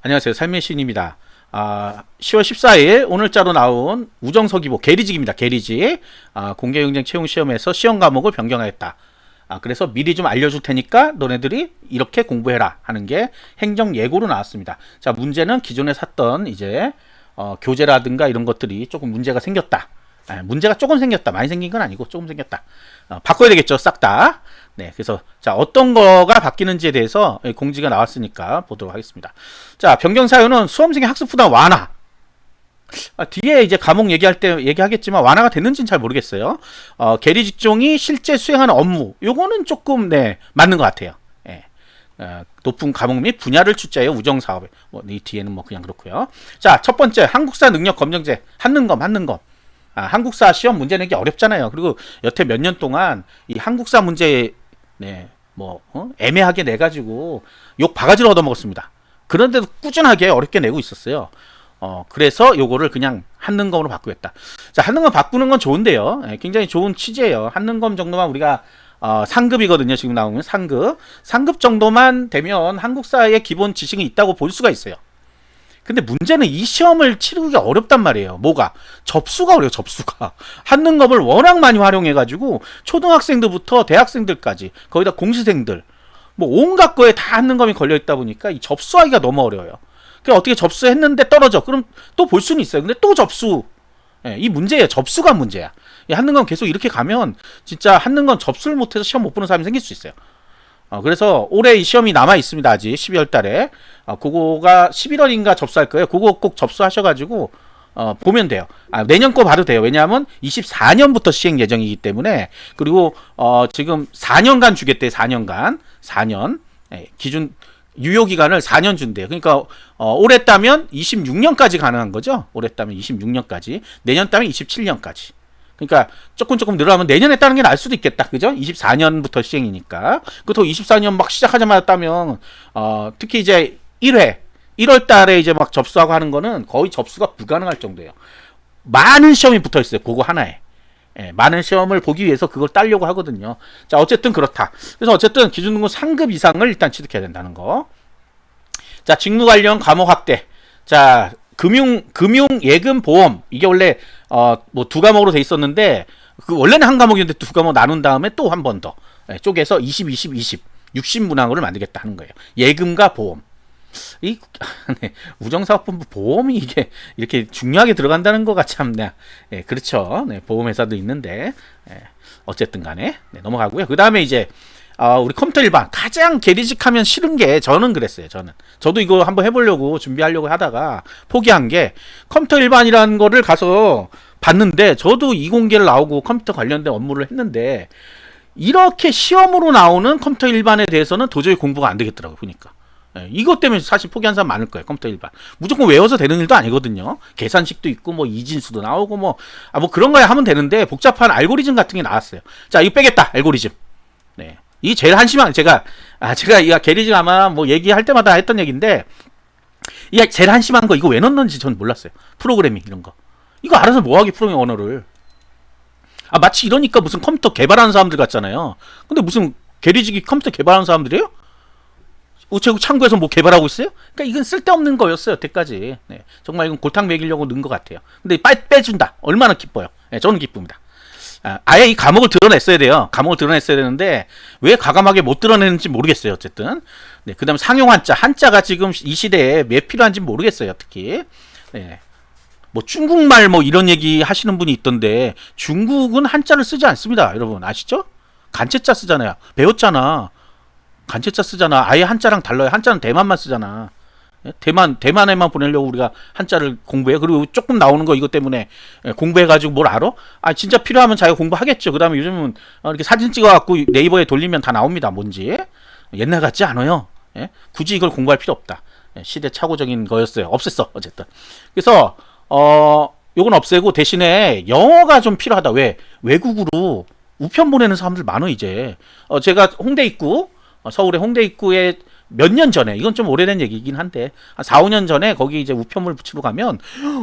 안녕하세요. 삶의 신입니다. 아, 10월 14일 오늘자로 나온 우정서기보 계리직입니다. 계리직. 아, 공개경쟁 채용 시험에서 시험 과목을 변경하겠다. 아, 그래서 미리 좀 알려줄 테니까 너네들이 이렇게 공부해라 하는 게 행정 예고로 나왔습니다. 자, 문제는 기존에 샀던 이제 어, 교재라든가 이런 것들이 조금 문제가 생겼다. 아, 문제가 조금 생겼다. 많이 생긴 건 아니고 조금 생겼다. 어, 바꿔야 되겠죠. 싹 다. 네, 그래서 자 어떤 거가 바뀌는지에 대해서 공지가 나왔으니까 보도록 하겠습니다. 자, 변경 사유는 수험생의 학습 부담 완화. 아, 뒤에 이제 과목 얘기할 때 얘기하겠지만 완화가 됐는지는 잘 모르겠어요. 어, 계리 직종이 실제 수행하는 업무, 요거는 조금 네 맞는 것 같아요. 예. 어, 높은 과목 및 분야를 출제하여 우정 사업에 뭐이 뒤에는 뭐 그냥 그렇고요. 자, 첫 번째 한국사 능력 검정제 한능검 한능검. 아, 한국사 시험 문제 내기 어렵잖아요. 그리고 여태 몇 년 동안 이 한국사 문제 네, 뭐 어? 애매하게 내 가지고 욕 바가지로 얻어먹었습니다. 그런데도 꾸준하게 어렵게 내고 있었어요. 어, 그래서 요거를 그냥 한능검으로 바꾸겠다. 자, 한능검 바꾸는 건 좋은데요. 예, 굉장히 좋은 취지예요. 한능검 정도만 우리가 어, 상급이거든요. 지금 나오면 상급. 상급 정도만 되면 한국사의 기본 지식이 있다고 볼 수가 있어요. 근데 문제는 이 시험을 치르기가 어렵단 말이에요. 뭐가? 접수가 어려워, 접수가. 한능검을 워낙 많이 활용해가지고, 초등학생들부터 대학생들까지, 거기다 공시생들, 뭐 온갖 거에 다 한능검이 걸려있다 보니까 이 접수하기가 너무 어려워요. 그 어떻게 접수했는데 떨어져. 그럼 또 볼 수는 있어요. 근데 또 접수. 예, 이 문제예요. 접수가 문제야. 이 한능검 계속 이렇게 가면 진짜 한능검 접수를 못해서 시험 못 보는 사람이 생길 수 있어요. 어, 그래서 올해 이 시험이 남아 있습니다. 아직 12월 달에. 어, 그거가 11월인가 접수할 거예요. 그거 꼭 접수하셔가지고 어, 보면 돼요. 아, 내년 거 봐도 돼요. 왜냐하면 24년부터 시행 예정이기 때문에 그리고 어, 지금 4년간 주겠대요. 4년간 4년 예, 기준 유효 기간을 4년 준대요. 그러니까 어, 올해 따면 26년까지 가능한 거죠. 올해 따면 26년까지, 내년 따면 27년까지. 그러니까 조금 조금 늘어나면 내년에 따는 게 나을 수도 있겠다. 그죠? 24년부터 시행이니까. 그렇다고 24년 막 시작하자마자 따면 어, 특히 이제 1회 1월 달에 이제 막 접수하고 하는 거는 거의 접수가 불가능할 정도예요. 많은 시험이 붙어 있어요. 그거 하나에. 예, 많은 시험을 보기 위해서 그걸 따려고 하거든요. 자, 어쨌든 그렇다. 그래서 어쨌든 기준등급 상급 이상을 일단 취득해야 된다는 거. 자, 직무 관련 과목 확대. 자, 금융 금융 예금 보험 이게 원래 어뭐 두 과목으로 돼 있었는데 그 원래는 한 과목인데 두 과목 나눈 다음에 또 한 번더 예, 쪼개서 20 20 20 60 문항으로 만들겠다 하는 거예요. 예금과 보험. 이 네, 우정사업본부 보험이 이게 이렇게 중요하게 들어간다는 거가 참 네, 예, 그렇죠. 네, 보험회사도 있는데 예, 어쨌든 간에 네, 넘어가고요. 그 다음에 이제 어, 우리 컴퓨터 일반 가장 게리직하면 싫은 게 저는 그랬어요. 저는 저도 이거 한번 해보려고 준비하려고 하다가 포기한 게 컴퓨터 일반이라는 거를 가서 봤는데 저도 이공계를 나오고 컴퓨터 관련된 업무를 했는데 이렇게 시험으로 나오는 컴퓨터 일반에 대해서는 도저히 공부가 안 되겠더라고요. 보니까. 예, 이것 때문에 사실 포기한 사람 많을 거예요. 컴퓨터 일반. 무조건 외워서 되는 일도 아니거든요. 계산식도 있고 뭐 이진수도 나오고 뭐아뭐 그런 거야 하면 되는데 복잡한 알고리즘 같은 게 나왔어요. 자, 이거 빼겠다. 알고리즘. 네. 이 제일 한심한 제가 아 제가 이 게리즘 아마 뭐 얘기할 때마다 했던 얘기인데 이 제일 한심한 거 이거 왜 넣는지 전 몰랐어요. 프로그래밍 이런 거. 이거 알아서 뭐하기 프로그래밍 언어를. 아 마치 이러니까 무슨 컴퓨터 개발하는 사람들 같잖아요. 근데 무슨 게리직이 컴퓨터 개발하는 사람들이에요? 우체국 창구에서 뭐 개발하고 있어요? 그러니까 이건 쓸데없는 거였어요 여태까지. 네, 정말 이건 골탕 먹이려고 넣은 것 같아요. 근데 빨리 빼준다. 얼마나 기뻐요. 네, 저는 기쁩니다. 아, 아예 이 과목을 드러냈어야 돼요. 과목을 드러냈어야 되는데 왜 과감하게 못 드러내는지 모르겠어요. 어쨌든. 네, 그다음 상용 한자 한자가 지금 이 시대에 왜 필요한지 모르겠어요. 특히. 네. 뭐 중국말 뭐 이런 얘기 하시는 분이 있던데 중국은 한자를 쓰지 않습니다. 여러분 아시죠? 간체자 쓰잖아요. 배웠잖아. 간체자 쓰잖아. 아예 한자랑 달라요. 한자는 대만만 쓰잖아. 예? 대만 대만에만 보내려고 우리가 한자를 공부해. 그리고 조금 나오는 거 이것 때문에 예, 공부해가지고 뭘 알아? 아 진짜 필요하면 자기가 공부하겠죠. 그다음에 요즘은 어, 이렇게 사진 찍어갖고 네이버에 돌리면 다 나옵니다. 뭔지 옛날 같지 않아요. 예? 굳이 이걸 공부할 필요 없다. 예, 시대 착오적인 거였어요. 없앴어 어쨌든. 그래서 어 요건 없애고 대신에 영어가 좀 필요하다. 왜 외국으로 우편 보내는 사람들 많어 이제. 어 제가 홍대 입구 어, 서울의 홍대 입구에 몇 년 전에 이건 좀 오래된 얘기긴 한데 한 4, 5년 전에 거기 이제 우편물 붙이러 가면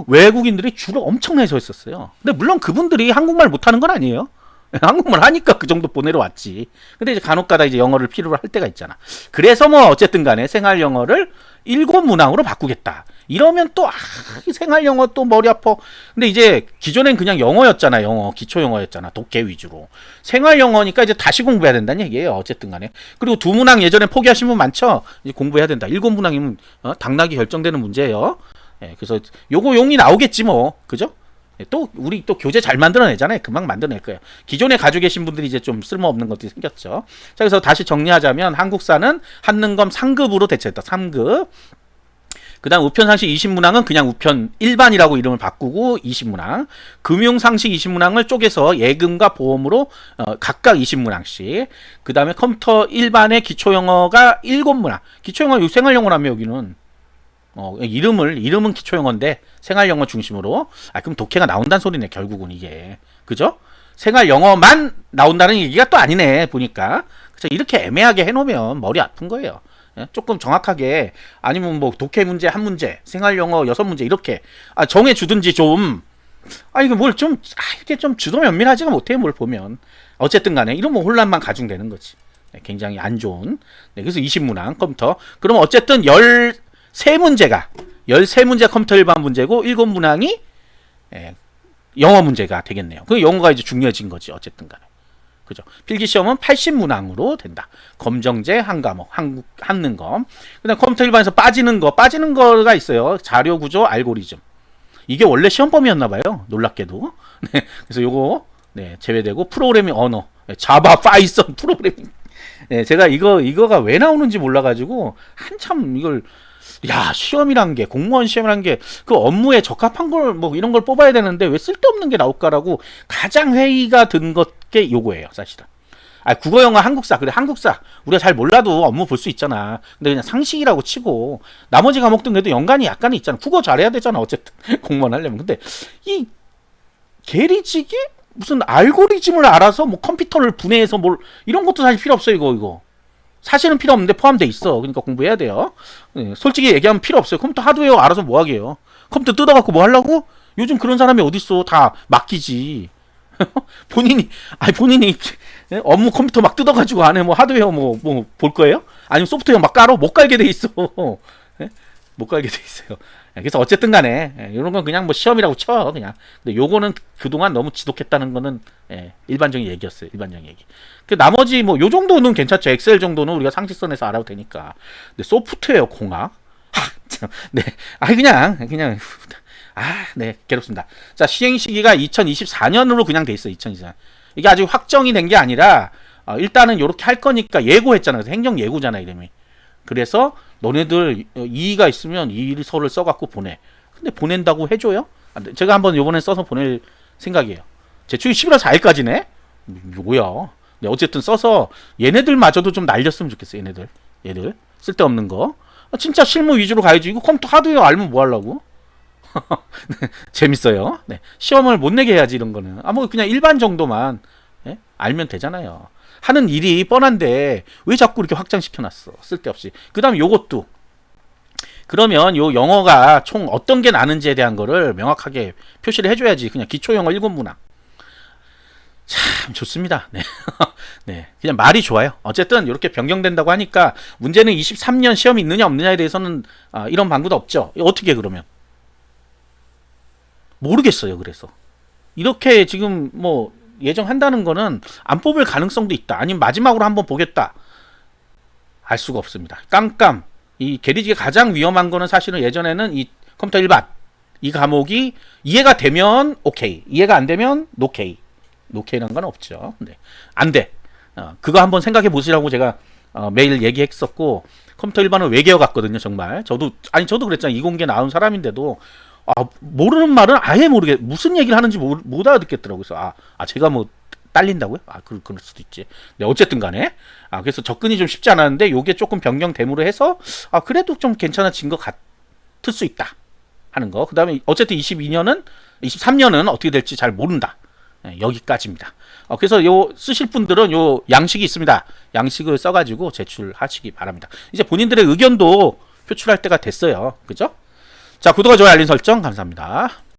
외국인들이 줄을 엄청나게 서 있었어요. 근데 물론 그분들이 한국말 못하는 건 아니에요. 한국말 하니까 그 정도 보내러 왔지. 근데 이제 간혹가다 이제 영어를 필요로 할 때가 있잖아. 그래서 뭐 어쨌든 간에 생활 영어를 일곱 문항으로 바꾸겠다. 이러면 또, 아, 이 생활 영어 또 머리 아파. 근데 이제 기존엔 그냥 영어였잖아. 영어. 기초 영어였잖아. 독해 위주로. 생활 영어니까 이제 다시 공부해야 된다는 얘기예요. 어쨌든 간에. 그리고 두 문항 예전에 포기하신 분 많죠? 이제 공부해야 된다. 일곱 문항이면 어, 당락이 결정되는 문제예요. 예, 그래서 요거 용이 나오겠지 뭐. 그죠? 예, 또 우리 또 교재 잘 만들어내잖아요. 금방 만들어낼 거예요. 기존에 가지고 계신 분들이 이제 좀 쓸모없는 것들이 생겼죠. 자, 그래서 다시 정리하자면 한국사는 한능검 3급으로 대체했다. 3급. 그 다음 우편상식 20문항은 그냥 우편 일반이라고 이름을 바꾸고 20문항. 금융상식 20문항을 쪼개서 예금과 보험으로 어, 각각 20문항씩. 그 다음에 컴퓨터 일반의 기초영어가 7문항. 기초영어 생활영어라며 여기는. 어, 이름을 이름은 기초영어인데 생활영어 중심으로 아 그럼 독해가 나온다는 소리네 결국은 이게 그죠? 생활영어만 나온다는 얘기가 또 아니네 보니까 그래서 이렇게 애매하게 해놓으면 머리 아픈 거예요. 예? 조금 정확하게 아니면 뭐 독해 문제 한 문제, 생활영어 여섯 문제 이렇게 아, 정해 주든지 좀 아 이거 뭘좀 아, 이렇게 좀 주도 면밀하지가 못해 뭘 보면 어쨌든 간에 이러면 혼란만 가중되는 거지. 네, 굉장히 안 좋은. 네, 그래서 20문항 컴퓨터. 그럼 어쨌든 13문제가 13문제 컴퓨터 일반 문제고 7문항이 예, 영어 문제가 되겠네요. 그 영어가 이제 중요해진 거지 어쨌든 간에. 그죠? 필기 시험은 80문항으로 된다. 검정제 한 과목, 한국 한능검. 그다음 컴퓨터 일반에서 빠지는 거, 빠지는 거가 있어요. 자료 구조, 알고리즘. 이게 원래 시험 범위였나 봐요. 놀랍게도. 네. 그래서 요거 네, 제외되고 프로그래밍 언어. 네, 자바, 파이썬 프로그래밍. 네, 제가 이거 이거가 왜 나오는지 몰라 가지고 한참 이걸 야 시험이란 게 공무원 시험이란 게 그 업무에 적합한 걸 뭐 이런 걸 뽑아야 되는데 왜 쓸데없는 게 나올까라고 가장 회의가 든 것게 요거예요 사실은. 아 국어 영어 한국사. 그래 한국사. 우리가 잘 몰라도 업무 볼 수 있잖아. 근데 그냥 상식이라고 치고 나머지 과목들 그래도 연관이 약간은 있잖아. 국어 잘해야 되잖아 어쨌든 공무원 하려면. 근데 이 계리지기? 무슨 알고리즘을 알아서 뭐 컴퓨터를 분해해서 뭘 이런 것도 사실 필요 없어요 이거 이거 사실은 필요 없는데 포함돼 있어. 그러니까 공부해야 돼요. 예, 솔직히 얘기하면 필요 없어요. 컴퓨터 하드웨어 알아서 뭐 하게요. 컴퓨터 뜯어갖고 뭐 하려고? 요즘 그런 사람이 어딨어. 다 맡기지. 본인이, 아니, 본인이 예? 업무 컴퓨터 막 뜯어가지고 안에 뭐 하드웨어 뭐, 뭐 볼 거예요? 아니면 소프트웨어 막 깔아? 못 깔게 돼 있어. 예? 못 깔게 돼 있어요. 예, 그래서 어쨌든 간에, 예, 이런 건 그냥 뭐 시험이라고 쳐. 그냥. 근데 요거는 그동안 너무 지독했다는 거는, 예, 일반적인 얘기였어요. 일반적인 얘기. 그 나머지 뭐 요 정도는 괜찮죠. 엑셀 정도는 우리가 상식선에서 알아도 되니까. 근데 소프트웨어 공학? 하, 참. 네. 아, 그냥, 그냥. 아, 네. 괴롭습니다. 자, 시행 시기가 2024년으로 그냥 돼 있어. 2024년. 이게 아직 확정이 된 게 아니라, 어, 일단은 요렇게 할 거니까 예고했잖아요. 행정 예고잖아, 이름이. 그래서 너네들 이의가 있으면 이의서를 써갖고 보내. 근데 보낸다고 해줘요? 제가 한번 요번에 써서 보낼 생각이에요. 제출이 11월 4일까지네? 뭐야. 네, 어쨌든 써서 얘네들마저도 좀 날렸으면 좋겠어, 얘네들. 얘들. 쓸데없는 거. 아, 진짜 실무 위주로 가야지. 이거 컴퓨터 하드웨어 알면 뭐 하려고? 네, 재밌어요. 네. 시험을 못 내게 해야지, 이런 거는. 아, 뭐 그냥 일반 정도만 예? 알면 되잖아요. 하는 일이 뻔한데 왜 자꾸 이렇게 확장시켜 놨어? 쓸데없이. 그 다음에 요것도. 그러면 요 영어가 총 어떤 게 나는지에 대한 거를 명확하게 표시를 해 줘야지. 그냥 기초 영어 1군문항. 참 좋습니다. 네. 네. 그냥 말이 좋아요. 어쨌든 이렇게 변경된다고 하니까 문제는 23년 시험이 있느냐 없느냐에 대해서는 아, 이런 방구도 없죠. 어떻게 그러면? 모르겠어요. 그래서 이렇게 지금 뭐 예정한다는 거는 안 뽑을 가능성도 있다. 아니면 마지막으로 한번 보겠다. 알 수가 없습니다. 깜깜. 이 게리지가 가장 위험한 거는 사실은 예전에는 이 컴퓨터 일반 이 과목이 이해가 되면 오케이. 이해가 안 되면 노케이. 노케이라는 건 없죠. 네. 안 돼. 어, 그거 한번 생각해 보시라고 제가 어, 매일 얘기했었고 컴퓨터 일반은 외계어 같거든요, 정말. 저도 아니 저도 그랬잖아요. 이공계 나온 사람인데도 아, 모르는 말은 아예 모르게 무슨 얘기를 하는지 못, 못 알아듣겠더라고요. 그래서 아, 아 제가 뭐 딸린다고요? 아, 그, 그럴 수도 있지. 네, 어쨌든 간에. 아, 그래서 접근이 좀 쉽지 않았는데, 요게 조금 변경됨으로 해서, 아, 그래도 좀 괜찮아진 것 같을 수 있다. 하는 거. 그 다음에, 어쨌든 22년은, 23년은 어떻게 될지 잘 모른다. 네, 여기까지입니다. 어, 그래서 요 쓰실 분들은 요 양식이 있습니다. 양식을 써가지고 제출하시기 바랍니다. 이제 본인들의 의견도 표출할 때가 됐어요. 그죠? 자, 구독과 좋아요, 알림 설정 감사합니다.